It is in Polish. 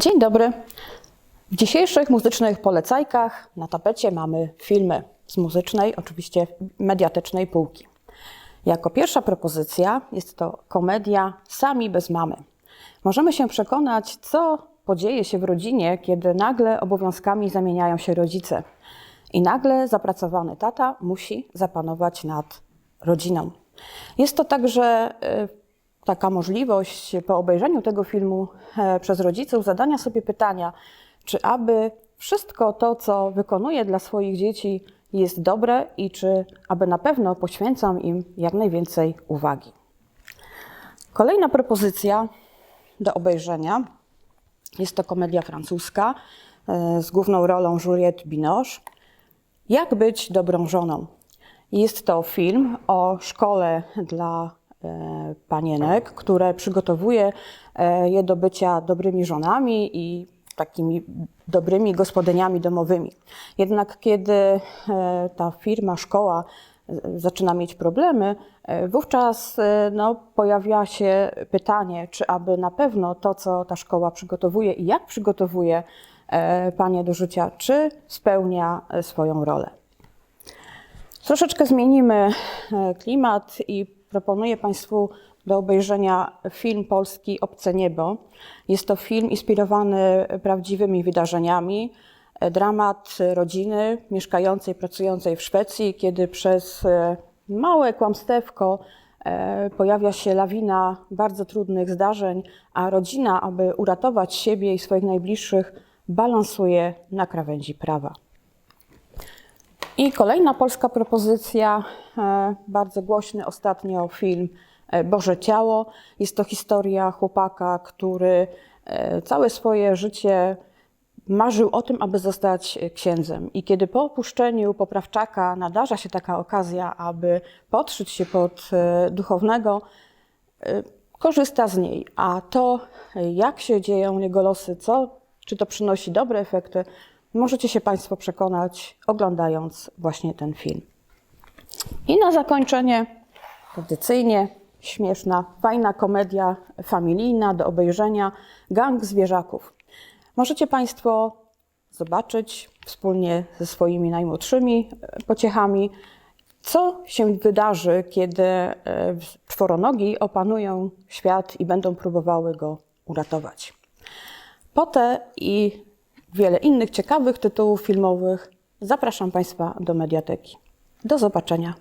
Dzień dobry. W dzisiejszych muzycznych polecajkach na tapecie mamy filmy z muzycznej, oczywiście mediatecznej półki. Jako pierwsza propozycja jest to komedia Sami bez mamy. Możemy się przekonać, co podzieje się w rodzinie, kiedy nagle obowiązkami zamieniają się rodzice i nagle zapracowany tata musi zapanować nad rodziną. Jest to także y, taka możliwość po obejrzeniu tego filmu e, przez rodziców zadania sobie pytania, czy aby wszystko to, co wykonuję dla swoich dzieci, jest dobre i czy aby na pewno poświęcam im jak najwięcej uwagi. Kolejna propozycja do obejrzenia jest to komedia francuska e, z główną rolą Juliette Binoche. Jak być dobrą żoną? Jest to film o szkole dla panienek, które przygotowuje e, je do bycia dobrymi żonami i takimi dobrymi gospodyniami domowymi. Jednak kiedy e, ta firma, szkoła e, zaczyna mieć problemy, e, wówczas e, no, pojawia się pytanie, czy aby na pewno to, co ta szkoła przygotowuje i jak przygotowuje e, panie do życia, czy spełnia e, swoją rolę. Troszeczkę zmienimy e, klimat i proponuję Państwu do obejrzenia film polski Obce Niebo. Jest to film inspirowany prawdziwymi wydarzeniami. Dramat rodziny mieszkającej, pracującej w Szwecji, kiedy przez e, małe kłamstewko e, pojawia się lawina bardzo trudnych zdarzeń, a rodzina, aby uratować siebie i swoich najbliższych, balansuje na krawędzi prawa. I kolejna polska propozycja, e, bardzo głośny ostatnio film e, Boże Ciało. Jest to historia chłopaka, który e, całe swoje życie marzył o tym, aby zostać księdzem. I kiedy po opuszczeniu poprawczaka nadarza się taka okazja, aby podszyć się pod duchownego, korzysta z niej. A to, jak się dzieją jego losy, co, czy to przynosi dobre efekty, możecie się Państwo przekonać, oglądając właśnie ten film. I na zakończenie, tradycyjnie, śmieszna, fajna komedia familijna do obejrzenia Gang Zwierzaków. Możecie Państwo zobaczyć wspólnie ze swoimi najmłodszymi e, pociechami, co się wydarzy, kiedy e, czworonogi opanują świat i będą próbowały go uratować. Po te i wiele innych ciekawych tytułów filmowych zapraszam Państwa do mediateki. Do zobaczenia.